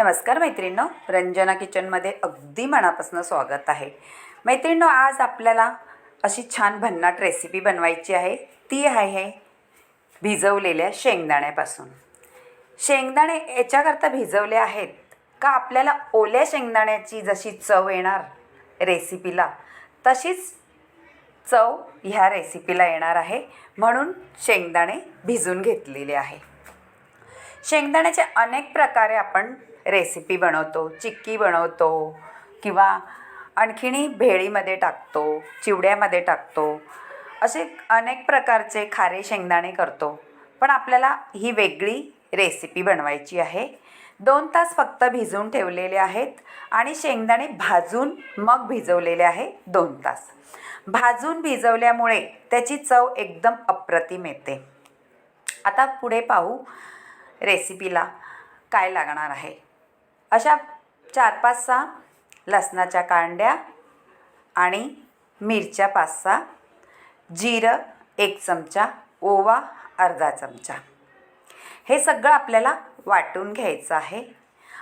नमस्कार मैत्रिणींनो रंजना किचनमध्ये अगदी मनापासून स्वागत आहे. मैत्रिणींनो आज आपल्याला अशी छान भन्नाट रेसिपी बनवायची आहे. ती आहे भिजवलेल्या शेंगदाण्यापासून. शेंगदाणे याच्याकरता भिजवले आहेत का आपल्याला ओल्या शेंगदाण्याची जशी चव येणार रेसिपीला तशीच चव ह्या रेसिपीला येणार आहे. म्हणून शेंगदाणे भिजून घेतलेले आहे. शेंगदाण्याचे अनेक प्रकारे आपण रेसिपी बनवतो चिक्की बनवतो किंवा आणखीनही भेळीमध्ये टाकतो चिवड्यामध्ये टाकतो. असे अनेक प्रकारचे खारे शेंगदाणे करतो. पण आपल्याला ही वेगळी रेसिपी बनवायची आहे. दोन तास फक्त भिजवून ठेवलेले आहेत आणि शेंगदाणे भाजून मग भिजवलेले आहे दोन तास. भाजून भिजवल्यामुळे त्याची चव एकदम अप्रतिम येते. आता पुढे पाहू रेसिपीला काय लागणार आहे. अशा चार पाच सहा लसणाच्या कांड्या आणि मिरच्या पाच सहा जिरं एक चमचा ओवा अर्धा चमचा. हे सगळं आपल्याला वाटून घ्यायचं आहे.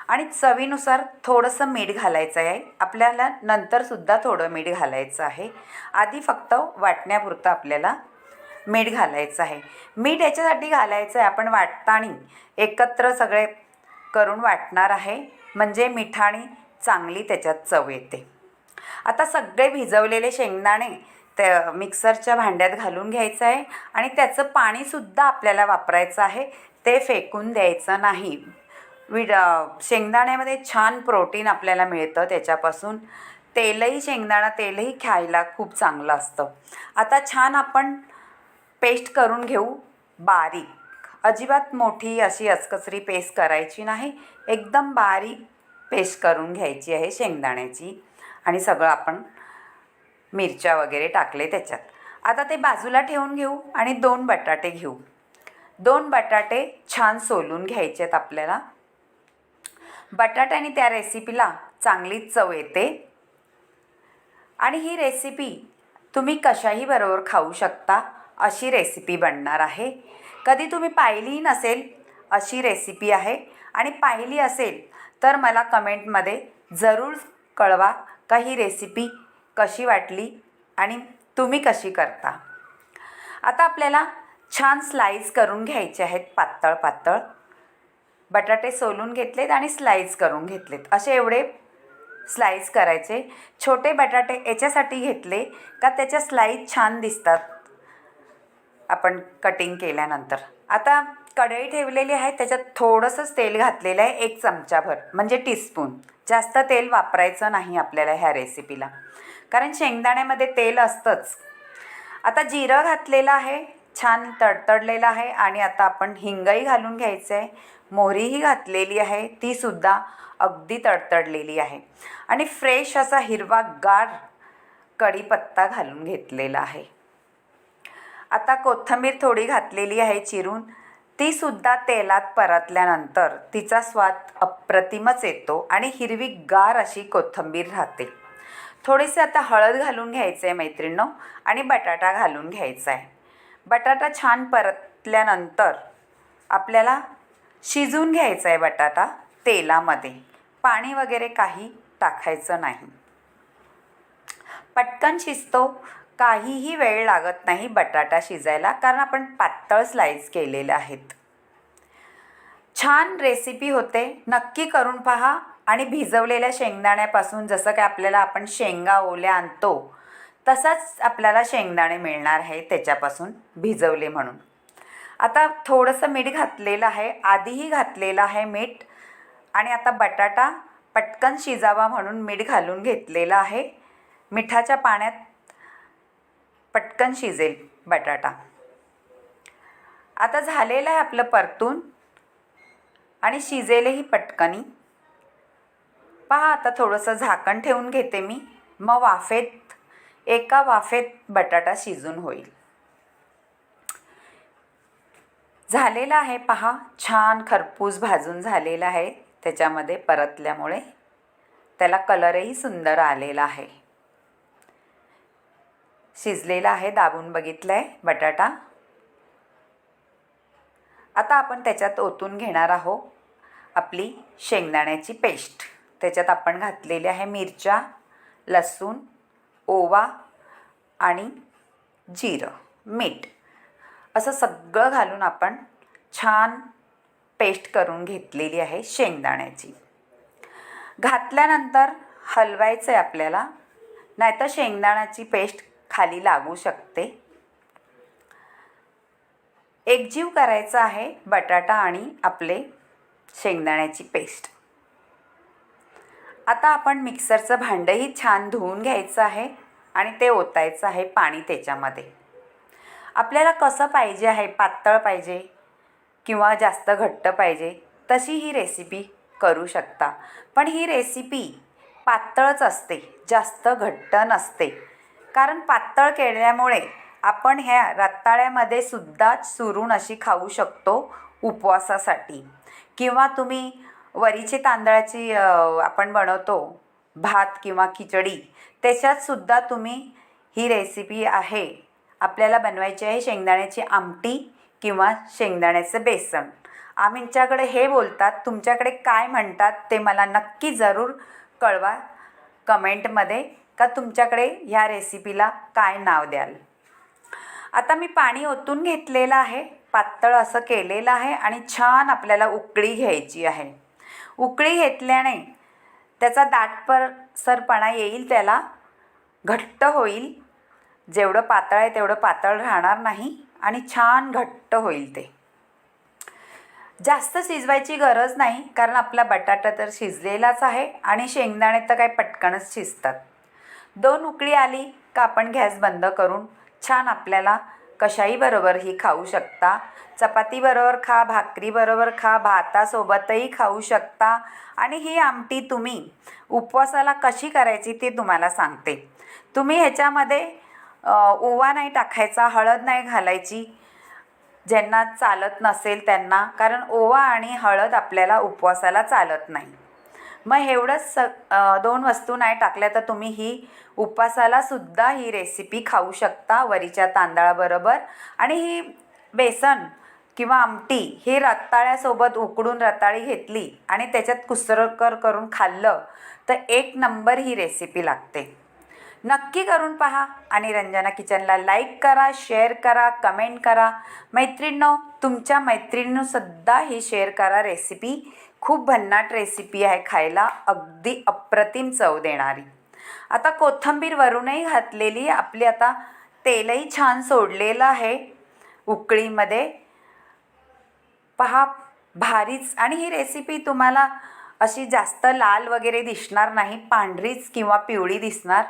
आणि चवीनुसार थोडंसं मीठ घालायचं आहे. आपल्याला नंतरसुद्धा थोडं मीठ घालायचं आहे. आधी फक्त वाटण्यापुरतं आपल्याला मीठ घालायचं आहे. मीठ याच्यासाठी घालायचं आहे. आपण वाटताना एकत्र सगळे करून वाटणार आहे. म्हणजे मिठाणी चांगली त्याच्यात चव येते. आता सगळे भिजवलेले शेंगदाणे त्या मिक्सरच्या भांड्यात घालून घ्यायचं आहे. आणि त्याचं पाणीसुद्धा आपल्याला वापरायचं आहे. ते फेकून द्यायचं नाही. विड शेंगदाण्यामध्ये छान प्रोटीन आपल्याला मिळतं त्याच्यापासून. तेलही शेंगदाणा तेलही खायला खूप चांगलं असतं. आता छान आपण पेस्ट करून घेऊ बारीक. अजिबात मोठी अशी अचकचरी पेस्ट करायची नाही. एकदम बारीक पेस्ट करून घ्यायची आहे शेंगदाण्याची. आणि सगळं आपण मिरच्या वगैरे टाकले त्याच्यात. आता ते बाजूला ठेवून घेऊ आणि दोन बटाटे घेऊ. दोन बटाटे छान सोलून घ्यायचे आहेत आपल्याला. बटाट्याने त्या रेसिपीला चांगलीच चव येते. आणि ही रेसिपी तुम्ही कशाही बरोबर खाऊ शकता अशी रेसिपी बनणार आहे. कधी तुम्ही पाहिलीही नसेल अशी रेसिपी आहे. आणि पाहिली असेल तर मला कमेंटमध्ये जरूर कळवा का ही रेसिपी कशी वाटली आणि तुम्ही कशी करता. आता आपल्याला छान स्लाईस करून घ्यायचे आहेत पातळ पातळ. बटाटे सोलून घेतलेत आणि स्लाईस करून घेतलेत. असे एवढे स्लाईस करायचे. छोटे बटाटे याच्यासाठी घेतले का त्याच्या स्लाईस छान दिसतात. आपण कटिंग केल्यानंतर. आता कढई ठेवलेली आहे त्याच्यात थोडंसंच तेल घातलेलं आहे एक चमचाभर म्हणजे टीस्पून जास्त तेल वापरायचं नाही आपल्याला ह्या रेसिपीला कारण शेंगदाण्यामध्ये तेल असतंच. आता जिरं घातलेलं आहे छान तडतडलेलं आहे आणि आता आपण हिंगही घालून घ्यायचं आहे मोहरीही घातलेली आहे तीसुद्धा अगदी तडतडलेली आहे. आणि फ्रेश असा हिरवा गार कढीपत्ता घालून घेतलेला आहे. आता कोथिंबीर थोडी घातलेली आहे चिरून. तीसुद्धा तेलात परतल्यानंतर तिचा स्वाद अप्रतिमच येतो आणि हिरवी गार अशी कोथिंबीर राहते. थोडीशी आता हळद घालून घ्यायचं आहे मैत्रिणींनो आणि बटाटा घालून घ्यायचा आहे बटाटा छान परतल्यानंतर आपल्याला शिजून घ्यायचा आहे बटाटा तेलामध्ये. पाणी वगैरे काही टाकायचं नाही. पटकन शिजतो. काहीही वेळ लागत नाही बटाटा शिजायला कारण आपण पातळ स्लाईज केलेले आहेत. छान रेसिपी होते. नक्की करून पहा. आणि भिजवलेल्या शेंगदाण्यापासून जसं काय आपल्याला आपण शेंगा ओल्या आणतो तसाच आपल्याला शेंगदाणे मिळणार आहे त्याच्यापासून भिजवले म्हणून. आता थोडंसं मीठ घातलेलं आहे. आधीही घातलेलं आहे मीठ. आणि आता बटाटा पटकन शिजावा म्हणून मीठ घालून घेतलेलं आहे. मिठाच्या पाण्यात पटकन शिजेल बटाटा. आता झालेलं आहे आपलं परतून. आणि शिजेलही पटकनी. पहा आता थोडंसं झाकण ठेवून घेते मी. मग वाफेत एका वाफेत बटाटा शिजून होईल. झालेला आहे पहा छान खरपूस भाजून झालेला आहे त्याच्यामध्ये परतल्यामुळे. त्याला कलरही सुंदर आलेला आहे. शिजलेला आहे दाबून बघितलं आहे बटाटा. आता आपण त्याच्यात ओतून घेणार आहोत आपली शेंगदाण्याची पेस्ट. त्याच्यात आपण घातलेली आहे मिरच्या लसूण ओवा आणि जिरं मीठ. असं सगळं घालून आपण छान पेस्ट करून घेतलेली आहे शेंगदाण्याची. घातल्यानंतर हलवायचं आहे आपल्याला नाहीतर शेंगदाण्याची पेस्ट खाली लागू शकते. एकजीव करायचा आहे बटाटा आणि आपले शेंगदाण्याची पेस्ट. आता आपण मिक्सरचं भांडंही छान धुवून घ्यायचं आहे आणि ते ओतायचं आहे पाणी त्याच्यामध्ये. आपल्याला कसं पाहिजे आहे? पातळ पाहिजे किंवा जास्त घट्ट पाहिजे? तशी ही रेसिपी करू शकता. पण ही रेसिपी पातळच असते जास्त घट्ट नसते. कारण पातळ केल्यामुळे आपण ह्या रताळ्यामध्ये सुद्धा चुरून अशी खाऊ शकतो उपवासासाठी. किंवा तुम्ही वरीचे तांदळाची आपण बनवतो भात किंवा खिचडी त्याच्यात सुद्धा तुम्ही ही रेसिपी आहे. आपल्याला बनवायची आहे शेंगदाण्याची आमटी किंवा शेंगदाण्याचं बेसन. आमच्याकडे हे बोलतात तुमच्याकडे काय म्हणतात ते मला नक्की जरूर कळवा कमेंटमध्ये. का तुमच्याकडे ह्या रेसिपीला काय नाव द्याल? आता मी पाणी ओतून घेतलेलं आहे पातळ असं केलेलं आहे आणि छान आपल्याला उकळी घ्यायची आहे. उकळी घेतल्याने त्याचा दाटपर सरपणा येईल त्याला घट्ट होईल. जेवढं पातळ आहे तेवढं पातळ राहणार नाही आणि छान घट्ट होईल ते. जास्त शिजवायची गरज नाही कारण आपला बटाटा तर शिजलेलाच आहे आणि शेंगदाणे तर काय पटकनच शिजतात. दोन उकळी आली का आपण गॅस बंद करून छान आपल्याला कशाही बरोबर ही खाऊ शकता. चपातीबरोबर खा भाकरीबरोबर खा भातासोबतही खाऊ शकता. आणि ही आमटी तुम्ही उपवासाला कशी करायची ते तुम्हाला सांगते. तुम्ही ह्याच्यामध्ये ओवा नाही टाकायचा हळद नाही घालायची ज्यांना चालत नसेल त्यांना कारण ओवा आणि हळद आपल्याला उपवासाला चालत नाही. मग एवढंच स दोन वस्तू नाही टाकल्या तर तुम्ही ही उपवासालासुद्धा ही रेसिपी खाऊ शकता वरीच्या तांदळाबरोबर. आणि ही बेसन किंवा आमटी ही रताळ्यासोबत उकडून रताळी घेतली आणि त्याच्यात कुसरकर करून खाल्लं तर एक नंबर ही रेसिपी लागते. नक्की करून पहा आणि रंजना किचनला लाईक करा शेअर करा कमेंट करा. मैत्रिणींनो तुमच्या मैत्रिणींसुद्धा ही शेअर करा रेसिपी खूप भन्नाट रेसिपी आहे खायला अगदी अप्रतिम चव देणारी. आता कोथंबीरवरूनही घातलेली आपली आता तेलही छान सोडलेलं आहे उकळीमध्ये पहा भारीच. आणि ही रेसिपी तुम्हाला अशी जास्त लाल वगैरे दिसणार नाही पांढरीच किंवा पिवळी दिसणार.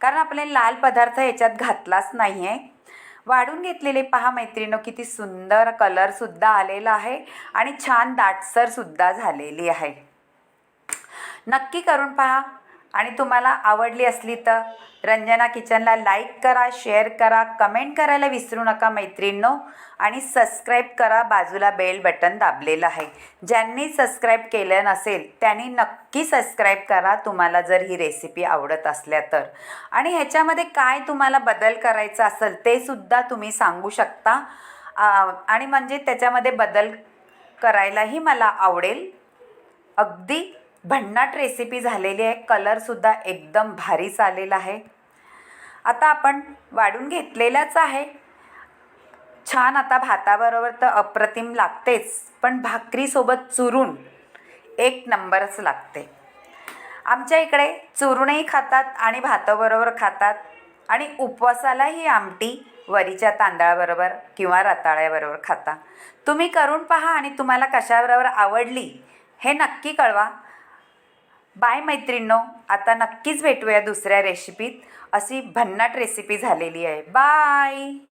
कारण आपले लाल पदार्थ याच्यात घातलाच नाही आहे वाढून घेतलेले पहा मैत्रिणीनो किती सुंदर कलरसुद्धा आलेला आहे आणि छान दाटसरसुद्धा झालेली आहे. नक्की करून पहा. आणि तुम्हाला आवडली असली तर रंजना किचनला लाईक करा शेअर करा कमेंट करायला विसरू नका मैत्रिणींनो. आणि सबस्क्राईब करा बाजूला बेल बटन दाबलेलं आहे. ज्यांनी सबस्क्राईब केलं नसेल त्यांनी नक्की सबस्क्राईब करा तुम्हाला जर ही रेसिपी आवडत असल्या तर. आणि ह्याच्यामध्ये काय तुम्हाला बदल करायचा असेल ते सुद्धा तुम्ही सांगू शकता. आणि म्हणजे त्याच्यामध्ये बदल करायलाही मला आवडेल. अगदी भन्नाट रेसिपी झालेली आहे. कलरसुद्धा एकदम भारीच आलेला आहे. आता आपण वाढून घेतलेलाच आहे. छान आता भाताबरोबर तर अप्रतिम लागतेच पण भाकरीसोबत चुरून एक नंबरच लागते. आमच्या इकडे चुरूनही खातात आणि भाताबरोबर खातात आणि उपवासाला ही आमटी वरीच्या तांदळाबरोबर किंवा रताळ्याबरोबर खाता. तुम्ही करून पहा आणि तुम्हाला कशाबरोबर आवडली हे नक्की कळवा. बाय मैत्रिणींनो आता नक्कीच भेटूया दुसऱ्या रेसिपीत अशी भन्नाट रेसिपी झालेली आहे. बाय